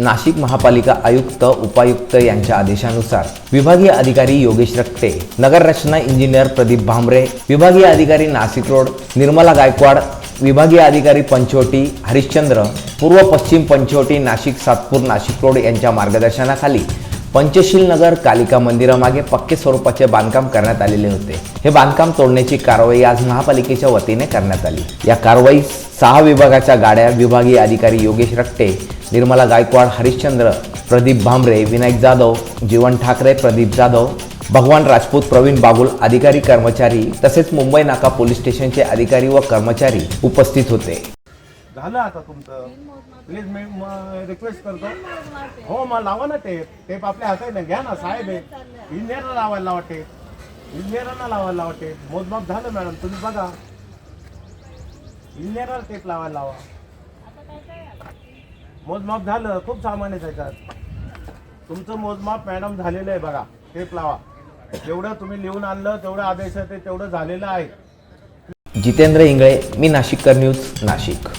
नाशिक महापालिका आयुक्त उपायुक्त यांच्या आदेशानुसार विभागीय अधिकारी योगेश रक्ते नगर रचना इंजिनियर प्रदीप भांबरे विभागीय अधिकारी नाशिक रोड निर्मला गायकवाड विभागीय अधिकारी पंचवटी हरिश्चंद्र पूर्व पश्चिम पंचवटी नाशिक सातपूर नाशिक रोड यांच्या मार्गदर्शनाखाली पंचशील नगर कालिका मंदिरामागे पक्के स्वरूपाचे बांधकाम करण्यात आलेले होते. हे बांधकाम तोडण्याची कारवाई आज महापालिकेच्या वतीने करण्यात आली. या कारवाईत सहा विभागाच्या गाड्या विभागीय अधिकारी योगेश रक्टे निर्मला गायकवाड हरिश्चंद्र प्रदीप भांबरे विनायक जाधव जीवन ठाकरे प्रदीप जाधव भगवान राजपूत प्रवीण बागुल अधिकारी कर्मचारी तसेच मुंबई नाका पोलीस स्टेशनचे अधिकारी व कर्मचारी उपस्थित होते. झालं आता तुमचं. प्लीज मी रिक्वेस्ट करतो. हो मग लावा ना टेप टेप आपल्या हातात ना घ्या ना साहेब आहे. इंजिनियरला लावायला लावा टेप इंजिनियरांना लावायला लावा टेप मोजमाप झालं मॅडम तुम्ही बघा. इंजिनियरला टेप लावायला लावा. मोजमाप झालं खूप सामान आहे त्याच्यात. तुमचं मोजमाप मॅडम झालेलं आहे बघा. टेप लावा. जेवढं तुम्ही लिहून आणलं तेवढं आदेश आहे ते तेवढं झालेलं आहे. जितेंद्र इंगळे मी नाशिककर न्यूज नाशिक.